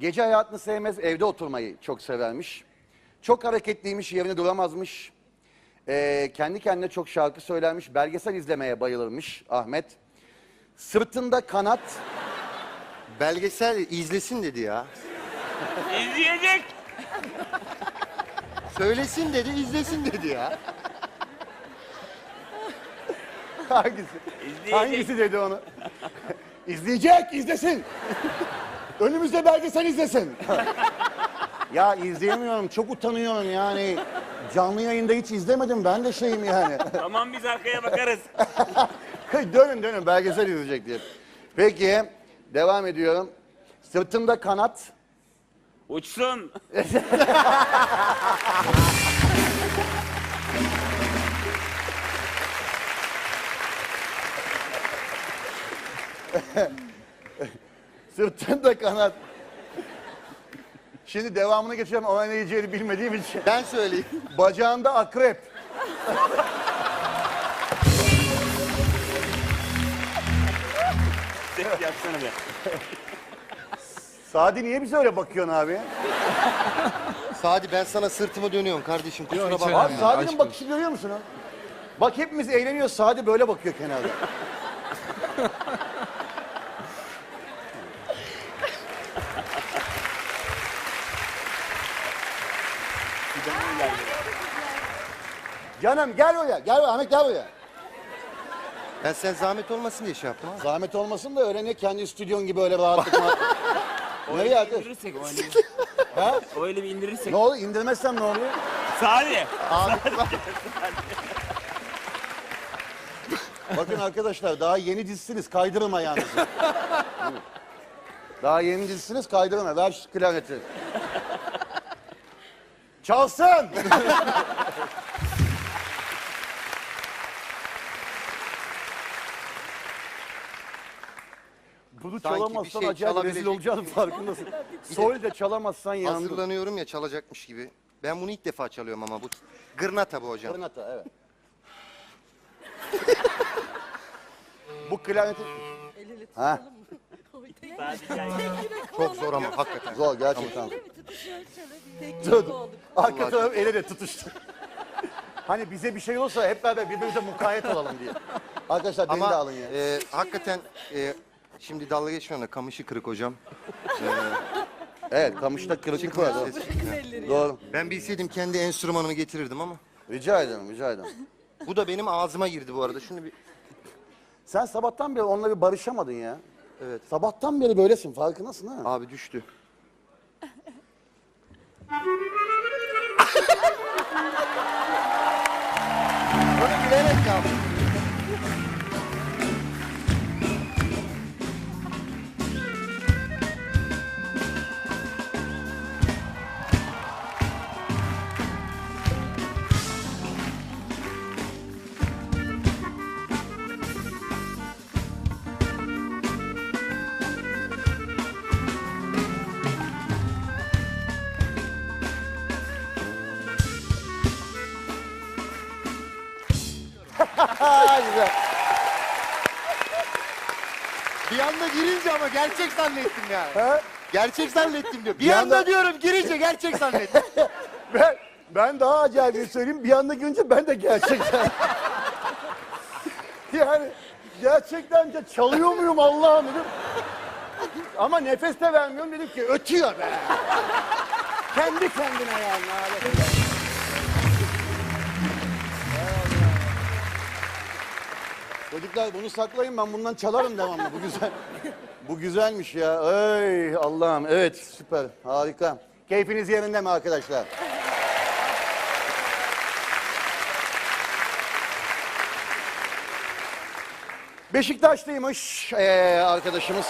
Gece hayatını sevmez, evde oturmayı çok severmiş. Çok hareketliymiş, yerine duramazmış. Ee, kendi kendine çok şarkı söylermiş. Belgesel izlemeye bayılırmış Ahmet. Sırtında kanat, Belgesel izlesin dedi ya. İzleyecek. Söylesin dedi, izlesin dedi ya. hangisi? İzleyecek. Hangisi dedi onu? İzleyecek, izlesin. Önümüzde belgesel izlesin. ya izleyemiyorum, çok utanıyorum yani. Canlı yayında hiç izlemedim, ben de şeyim yani. Tamam biz arkaya bakarız. dönün dönün, belgesel izleyecek diye. Peki, devam ediyorum. Sırtımda kanat, Uçsun. Sırtımda kanat. Şimdi devamını geçeceğim ama ne diyeceğini bilmediğim için. Ben söyleyeyim. Bacağında akrep. Yapsana be. Sadi niye bize öyle bakıyorsun abi? Sadi ben sana sırtımı dönüyorum kardeşim. Kusura hiç bakma. Abi önemli. Sadi'nin aşk bakışı görüyor musun? ha? Bak hepimiz eğleniyoruz. Sadi böyle bakıyor kenarda. Canım gel oraya. Gel. Ahmet gel oraya. Ben sen zahmet olmasın diye şey yaptım abi. Zahmet olmasın da öyle ne kendi stüdyon gibi öyle rahatlıkla. Nereye arkadaş? İndirirsek o öyle, Ha? o öyle bir indirirsek. Ne oluyor? İndirmezsem ne oluyor? Sadi. Bakın arkadaşlar daha yeni dizisiniz kaydırın ayağınızı. daha yeni dizisiniz kaydırın. Ver şu klarneti. Çalsın! Sanki bir çalamazsan şey acayip rezil çalabilecek farkındasın. Sol de çalamazsan yandın. Hazırlanıyorum ya çalacakmış gibi. Ben bunu ilk defa çalıyorum ama bu gırnata bu hocam. Klarnata evet. Bu klarneti... Ha. Çok zor ama hakikaten. zor gerçekten. Tek. Arka taraf ele de tutuştu. hani bize bir şey olursa hep beraber birbirimize mukayyet olalım diye. Arkadaşlar beni de Ama alın ya. e, hakikaten e, şimdi dalga geçmiyorum da kamışı kırık hocam. Evet kamışta kırıklık var. Doğru. Doğru. Ben bilseydim kendi enstrümanımı getirirdim ama. Rica ederim, rica ederim. Bu da benim ağzıma girdi bu arada. Şunu bir Sen sabahtan beri onunla bir barışamadın ya. Evet. Sabahtan beri böylesin farkındasın ha? abi düştü. Bunu bilerek yaptım. Güzel. Bir anda girince ama gerçek zannettim yani. Ha? Gerçek zannettim diyor. Bir, Bir anda, anda- diyorum girince gerçek zannettim. Ben, ben daha acayip bir şey söyleyeyim. Bir anda görünce ben de gerçekten... yani gerçekten de çalıyor muyum Allah'ım dedim. Ama nefes de vermiyorum dedim ki ötüyor be. Kendi kendine yani. Çocuklar bunu saklayın ben bundan çalarım devamlı. Bu güzel. Bu güzelmiş ya. Ey Allah'ım. Evet süper. Harika. Keyfiniz yerinde mi arkadaşlar? Beşiktaşlıymış eee, arkadaşımız.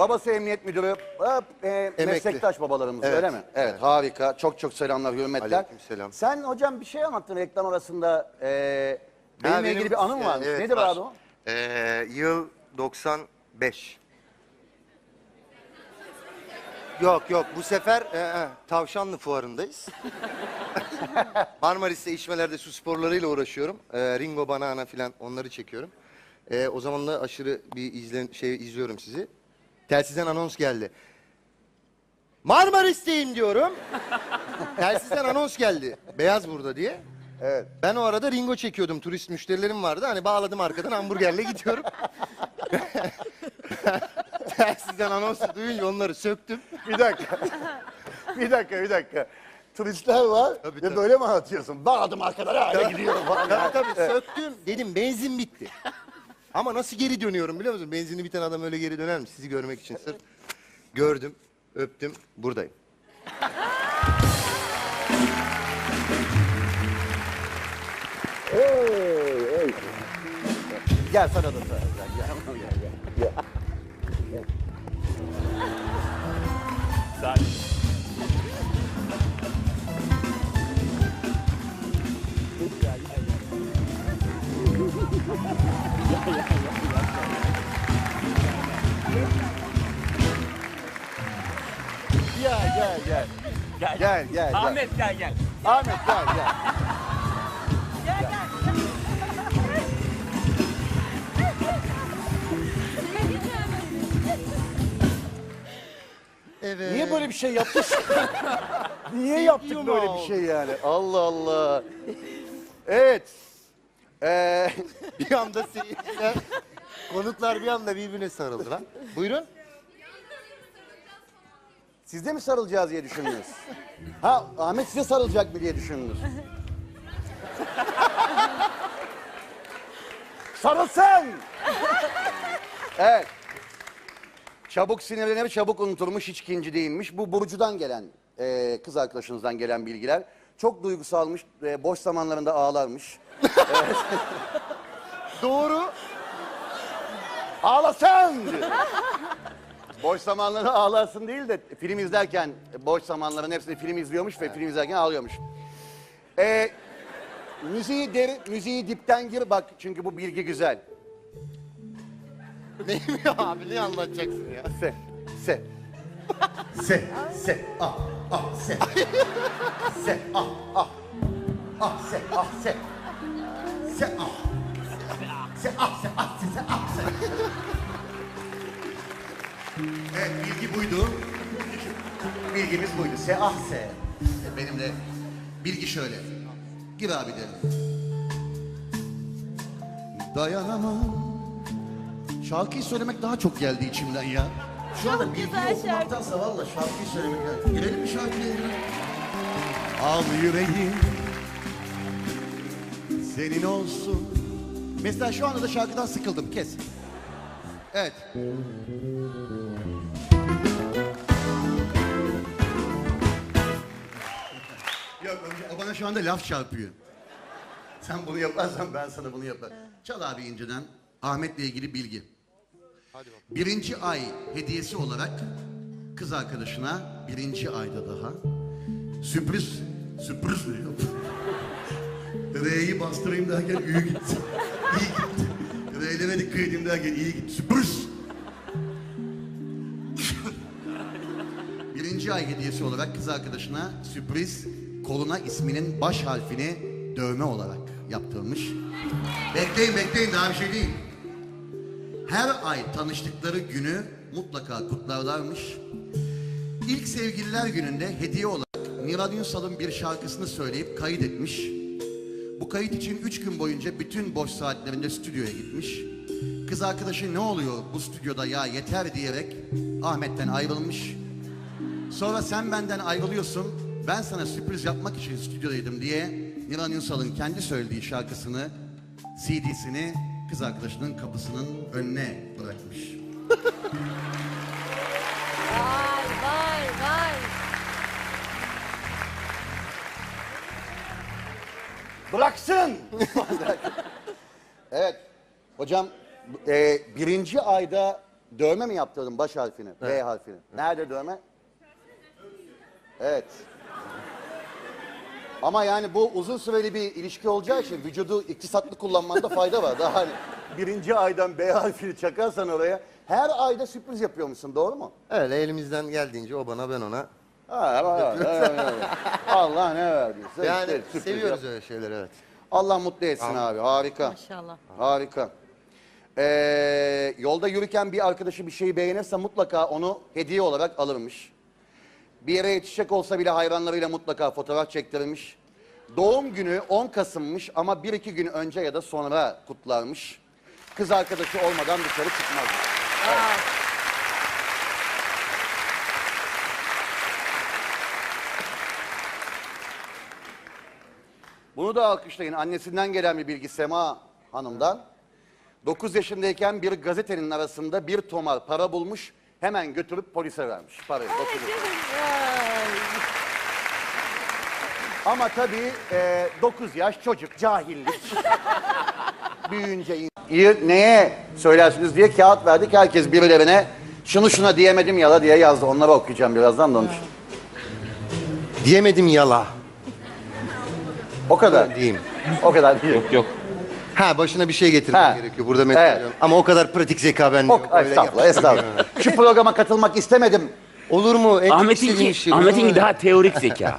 Babası emniyet müdürü, hop, eee, meslektaş babalarımız Evet, öyle mi? Evet, harika. Çok çok selamlar, hürmetler. Aleykümselam. Sen hocam bir şey anlattın reklam arasında. Eee benimle Ha, benim- ilgili bir anım e, varmış. evet, Nedir var. abi o? Ee, yıl 95. Yok yok bu sefer e, e, Tavşanlı Fuarı'ndayız. Marmaris'te içmelerde su sporlarıyla uğraşıyorum. Ee, Ringo Banana filan onları çekiyorum. Ee, o zaman da aşırı bir izlen şey izliyorum sizi. Telsizden anons geldi. Marmaris'teyim diyorum. Telsizden anons geldi. Beyaz burada diye. Evet. Ben o arada Ringo çekiyordum. Turist müşterilerim vardı. Hani bağladım arkadan hamburgerle gidiyorum. Telsizden anonsu duyunca onları söktüm. Bir dakika. bir dakika, bir dakika. Turistler var Tabii, ve tabii. böyle mi anlatıyorsun? Bağladım arkadan hala gidiyorum falan. Tabii tabii söktüm. Dedim benzin bitti. Ama nasıl geri dönüyorum biliyor musun? Benzini biten adam öyle geri döner mi? Sizi görmek için sırf. Gördüm, öptüm, buradayım. Gel sana da sana. Gel, gel, gel, gel. Sakin. Gel. Gel, gel. Ahmet gel gel. Ahmet gel, gel. Gel gel. Evet. Niye böyle bir şey yaptık? Niye yaptık böyle bir şey yani? Allah Allah. Evet. Ee, Bir anda seyirciler, konuklar bir anda birbirine sarıldı lan. Buyurun. Siz de mi sarılacağız diye düşündünüz? Ha Ahmet size sarılacak mı diye düşündünüz? Sarılsın! evet. Çabuk sinirlenir, çabuk unutulmuş, hiç ikinci değilmiş. Bu Burcu'dan gelen, e, kız arkadaşınızdan gelen bilgiler. Çok duygusalmış, e, boş zamanlarında ağlarmış. Doğru. Ağlasın! diyor. Boş zamanları ağlarsın değil de film izlerken boş zamanların hepsini film izliyormuş ve film izlerken ağlıyormuş. Ee, müziği deri, müziği dipten gir bak çünkü bu bilgi güzel. Neyim ya abi ne anlatacaksın ya? Se, se. Se, se, ah, ah, se. Se, ah, ah. Ah, se, ah, se. Se, ah. Se, ah, se, ah, se, se, ah, se. Evet, bilgi buydu. Bilgimiz buydu. Se, ah, se. Benim de bilgi şöyle. Gir abi derim. Dayanamam. Şarkıyı söylemek daha çok geldi içimden ya. Şu anda bilgi güzel okumaktansa valla şarkıyı söylemek geldi. Girelim mi şarkıya ya? Al yüreğim senin olsun. Mesela şu anda da şarkıdan sıkıldım. Kes. Evet. Yok o bana şu anda laf çarpıyor. Sen bunu yaparsan ben sana bunu yaparım. Çal abi inceden Ahmet'le ilgili bilgi. Birinci ay hediyesi olarak kız arkadaşına birinci ayda daha sürpriz, sürpriz yap? R'yi bastırayım derken iyi gitti. İyi gitti. R'lemedi kıydım derken iyi gitti. Sürpriz. Birinci ay hediyesi olarak kız arkadaşına sürpriz koluna isminin baş harfini dövme olarak yaptırmış. Bekleyin bekleyin daha bir şey değil. Her ay tanıştıkları günü mutlaka kutlarlarmış. İlk sevgililer gününde hediye olarak Niran Ünsal'ın bir şarkısını söyleyip kaydetmiş. Bu kayıt için üç gün boyunca bütün boş saatlerinde stüdyoya gitmiş. Kız arkadaşı ne oluyor bu stüdyoda ya yeter diyerek Ahmet'ten ayrılmış. Sonra sen benden ayrılıyorsun, ben sana sürpriz yapmak için stüdyodaydım diye Niran Ünsal'ın kendi söylediği şarkısını, CD'sini kız arkadaşının kapısının önüne bırakmış. Vay vay vay. Bıraksın! evet, hocam e, birinci ayda dövme mi yaptırdın baş harfini, B harfini? Nerede dövme? Evet. Ama yani bu uzun süreli bir ilişki olacağı için vücudu iktisatlı kullanmanda fayda var. Daha hani birinci aydan B harfini çakarsan oraya her ayda sürpriz yapıyormuşsun doğru mu? Öyle elimizden geldiğince o bana ben ona. Ha, evet, evet, evet. Allah ne verdiyse. Yani işte sürpriz seviyoruz yap. öyle şeyleri evet. Allah mutlu etsin abi harika. Maşallah. Harika. Ee, yolda yürürken bir arkadaşı bir şeyi beğenirse mutlaka onu hediye olarak alırmış. Bir yere yetişecek olsa bile hayranlarıyla mutlaka fotoğraf çektirirmiş. Doğum günü 10 Kasım'mış ama 1-2 gün önce ya da sonra kutlarmış. Kız arkadaşı olmadan dışarı çıkmaz. Bunu da alkışlayın. Annesinden gelen bir bilgi Sema Hanım'dan. 9 yaşındayken bir gazetenin arasında bir tomar para bulmuş. Hemen götürüp polise vermiş parayı. dokuz yaşında. Ama tabii 9 yaş çocuk, cahillik. Büyüyünce in- İyi, neye söylersiniz diye kağıt verdik. Herkes birilerine şunu şuna diyemedim yala diye yazdı. Onları okuyacağım birazdan da onun için. Diyemedim yala. O kadar. Diyeyim. O kadar değil. Yok yok. Ha başına bir şey getirmem Ha. gerekiyor. Burada mesela. Evet. Ama o kadar pratik zeka bende Ok, yok. Öyle estağfurullah, yap- estağfurullah. Şu programa katılmak istemedim. Olur mu? En istediğim Ahmet'inki şey. Ahmet'inki daha teorik zeka.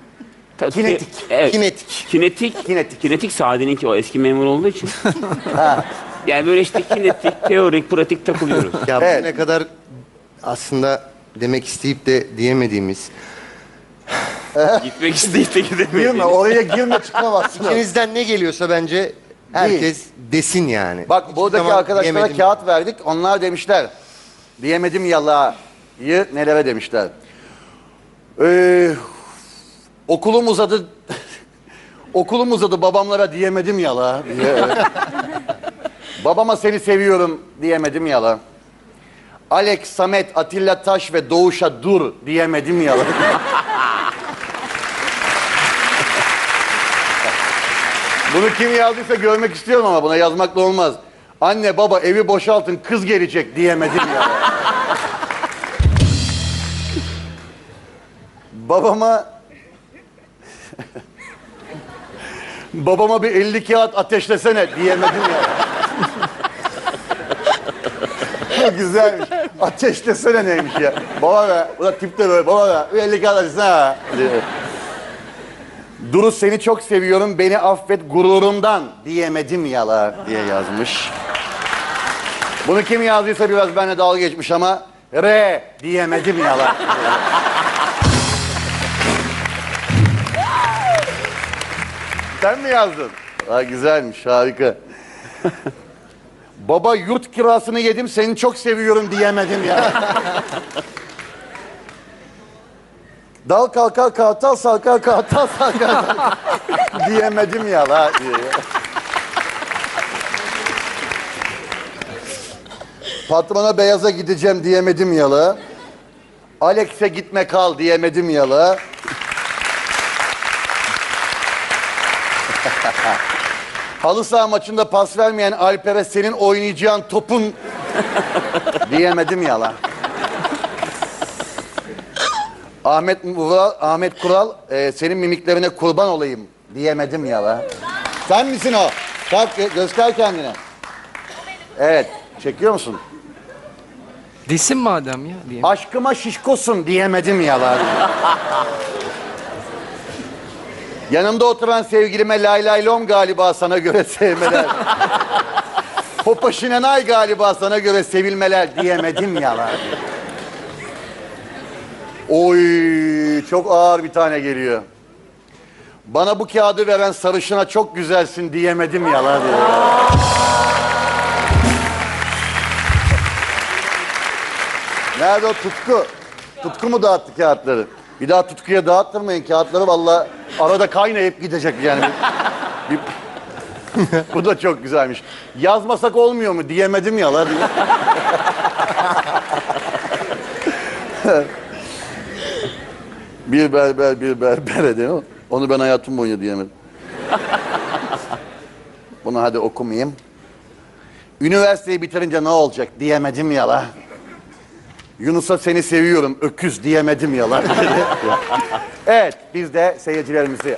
Ta- Kinetik. Evet. Kinetik. Kinetik. Kinetik. Kinetik Sade'ninki o eski memur olduğu için. yani böyle işte kinetik, teorik, pratik takılıyoruz. Ya Evet. ne kadar aslında demek isteyip de diyemediğimiz. Gitmek isteyip de Girme gidemediğimiz. oraya girme çıkamazsın. İçinizden ne geliyorsa bence herkes desin yani. Bak buradaki zaman arkadaşlara diyemedim. kağıt verdik. Onlar demişler. Diyemedim yalayı nelere demişler. Ee, okulum uzadı. okulum uzadı babamlara diyemedim yala. diye. Babama seni seviyorum diyemedim yala. Alex, Samet, Atilla Taş ve Doğuş'a dur diyemedim yala. Bunu kim yazdıysa görmek istiyorum ama buna yazmakla olmaz. Anne baba evi boşaltın kız gelecek diyemedim ya. Babama Babama bir 50 kağıt ateşlesene diyemedim ya. Bu güzelmiş. Ateşlesene neymiş ya. Baba be. Bu da tip de böyle. Baba be. Bir 50 kağıt ateşlesene. Duru seni çok seviyorum beni affet gururumdan diyemedim yala diye yazmış. Bunu kim yazdıysa biraz benimle dalga geçmiş ama re diyemedim yala. Sen mi yazdın? Ha, güzelmiş harika. Baba yurt kirasını yedim seni çok seviyorum diyemedim ya. Dal kalkar kartal sarkar kartal sarkar diyemedim ya la diye. Patrona beyaza gideceğim diyemedim ya la. Alex'e gitme kal diyemedim ya la. Halı saha maçında pas vermeyen Alper'e senin oynayacağın topun diyemedim ya la. Ahmet Vural, Ahmet Kural e, senin mimiklerine kurban olayım diyemedim ya la. Sen misin o? Kalk gö- göster kendini. Evet. Çekiyor musun? Desin madem ya diyeyim. Aşkıma şişkosun diyemedim ya la. Yanımda oturan sevgilime lay lay lom galiba sana göre sevmeler. Popa şinenay galiba sana göre sevilmeler diyemedim ya la. Oy çok ağır bir tane geliyor. Bana bu kağıdı veren sarışına çok güzelsin diyemedim ya la diyor. Nerede o tutku? Tutku mu dağıttı kağıtları? Bir daha tutkuya dağıttırmayın kağıtları valla arada kaynayıp gidecek yani. Bir- bu da çok güzelmiş. Yazmasak olmuyor mu diyemedim ya la diyor. Bir berber bir berbere mi? Onu ben hayatım boyunca diyemedim. Bunu hadi okumayayım. Üniversiteyi bitirince ne olacak diyemedim ya la. Yunus'a seni seviyorum öküz diyemedim ya lan. evet biz de seyircilerimizi